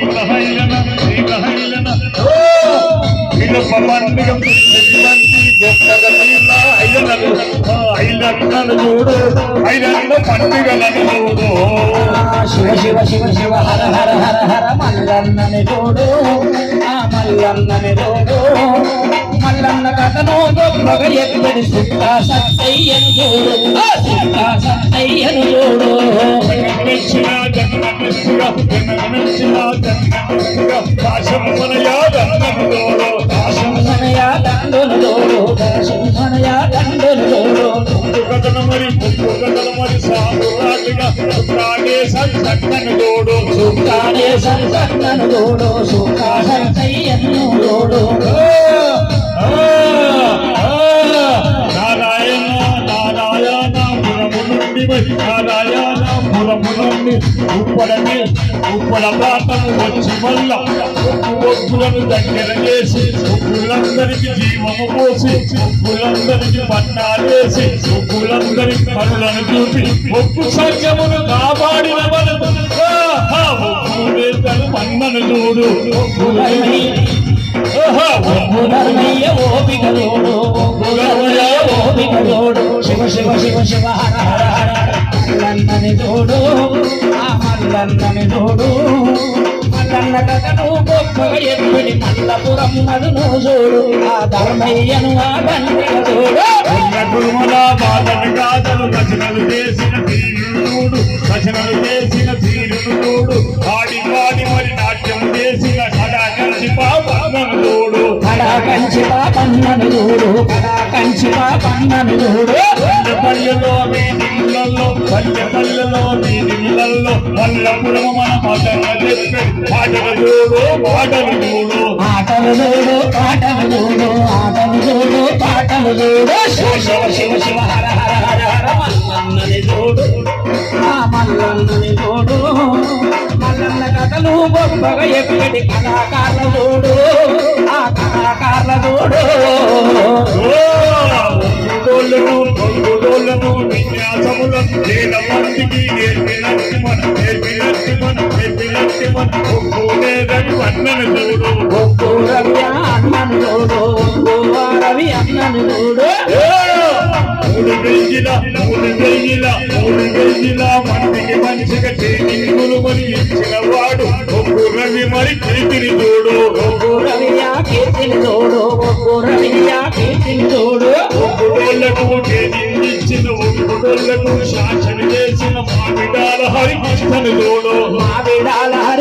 హైల హైలన హైల హైలన ఓ పిలుప పండుగ ఆ హైలన్నలు చూడు పండుగలను చూడు. శివ శివ శివ శివ హర హర హర హర మల్లన్నని తోడు ఆ మల్లన్నని తోడు మల్లన్న కథను గొప్పగా ఎక్కడి సుత్త సత్తయ్యను చూడు. సుత్త సత్తయ్యను చూడు. మెచ్చిన జన్మనిచ్చిన కాశమ్మన యాదన్నను చూడు సింహనయా దండును తోడు సింహనయా దండును ముక్కు కథన మరి ముక్కు కథన మరి సామురాజుగా కాడే సంతన్నను చూడు సుఖాడే సంతన్నను తోడు సుఖ సత్తయ్యను తోడు నారాయణ పురము నుండి ఉప్పడని ఉప్పడ ప్రాంతము వచ్చి వల్ల ఒప్పులను దగ్గర చేసి ఒప్పులందరికి జీవము పోసి ఒప్పులందరికి పన్నాలేసి ఒప్పులందరికి పనులను చూపి ఒప్పు సంఖ్యమును కాపాడిన నేతలు మన్నను చూడు. ఓపిక ధర్మయ్య ఓపిక తోడు శివ శివ శివ శివ హర మల్లన్నని తోడు మల్లన్న కథను గొప్పగా ఎప్పటి మల్లపురం మధును చూడు. ఆ ధర్మయ్యను ఆ బండిక తోడు ఉన్న కురుమల బాధను గాథలు రచనలు చేసిన తీరుడు రచనలు చేసిన తీరును తోడు ఆడి పాడి మరి నాట్యం చేసిన కళా కలిసి పాపన్నను తోడు కడా కంచి పాపన్నను చూడు. పాపన్నను చూడు పల్లె పల్లెలో వీధిళ్ళల్లో పల్లె పల్లెలో వీధిళ్ళల్లో పల్లెపురం మన మదన చెప్పే పాటలు చూడు పాటలు చూడు ఆటలు చూడు పాటలు చూడు ఆటలు చూడు పాటలు చూడు శివ శివ శివ శివ హర హర హర హర మల్లన్నని చూడు ఆ మల్లన్నని చూడు మల్లన్న కథలు గొప్పగా ఎక్కడి కళాకారుల చూడు ఆ కళాకారుల చూడు మందికి నేర్పినట్టు మన నేర్పినట్టు మన నేర్పినట్టు మన ఒప్పులేదని అన్నను చూడు ఒక్కు రవి అన్నను చూడు ఒక్కు రవి అన్నను చూడు మూడు వెయ్యిల మూడు వెయ్యిల మూడు వెయ్యిల మనిషిగా ట్రైనింగులు మరి ఇచ్చిన వాడు రవి మరి కీర్తిని చూడు రవియా కీర్తిని చూడు రవియా ఒప్పుడోళ్లకు ట్రైనింగ్ ఇచ్చిన ఒప్పుడోళ్లకు శాసన చేసిన మామిడాల హరికృష్ణను చూడు మావిడాల